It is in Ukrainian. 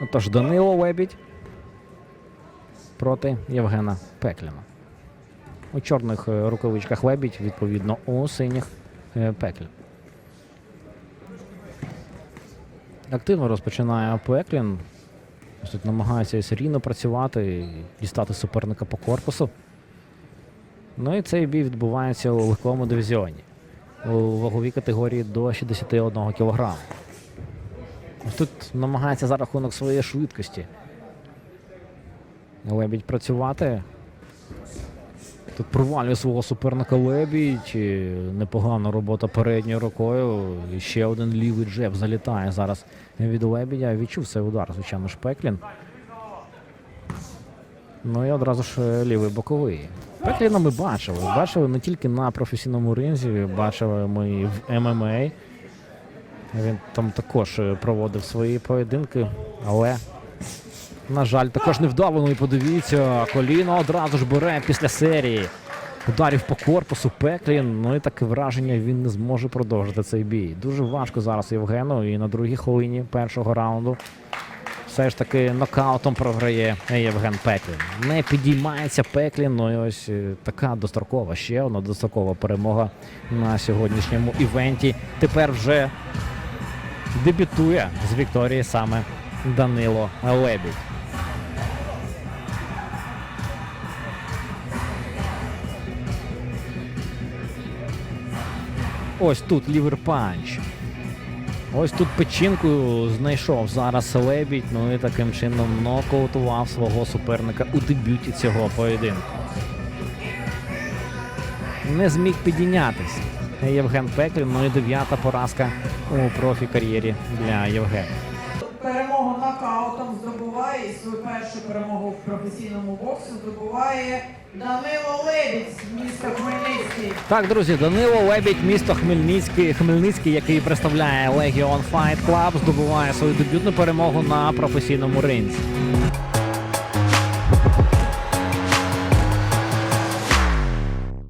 Отож, Данило Лебідь проти Євгена Пекліна. У чорних е, рукавичках Лебідь, відповідно, у синіх е, Пеклін. Активно розпочинає Пеклін. Тут намагається серійно працювати, і дістати суперника по корпусу. Ну і цей бій відбувається у легкому дивізіоні. У ваговій категорії до 61 кг. Ось Тут намагається за рахунок своєї швидкості. Лебідь працювати. Тут провалює свого суперника Лебідь. Непогана робота передньою рукою. І ще один лівий джеб залітає зараз від Лебідя. Відчув цей удар, звичайно, Шпеклін. Ну і одразу ж е, лівий боковий. Пекліна ми бачили. Бачили не тільки на професійному ринзі, бачили ми в ММА. Він там також е, проводив свої поєдинки, але, на жаль, також невдало. Ну і подивіться, коліно одразу ж бере після серії. Ударів по корпусу Пеклін. Ну і таке враження він не зможе продовжити цей бій. Дуже важко зараз Євгену. І на другій хвилині першого раунду все ж таки нокаутом програє Євген Пеклін. Не підіймається Пеклін. Ну і ось е, така дострокова, ще одна дострокова перемога на сьогоднішньому івенті. Тепер вже дебютує з Вікторії саме Данило Лебідь. Ось тут ліверпанч. Ось тут печінку знайшов зараз Лебідь. Ну і таким чином нокаутував свого суперника у дебюті цього поєдинку. Не зміг підійнятися. Євген Пеклін, ну і дев'ята поразка у профі-кар'єрі для Євгена. Перемогу нокаутом здобуває і свою першу перемогу в професійному боксу здобуває Данило Лебідь з міста Хмельницький. Так, друзі, Данило Лебідь, місто Хмельницький, Хмельницький, який представляє Legion Fight Club, здобуває свою дебютну перемогу на професійному ринзі.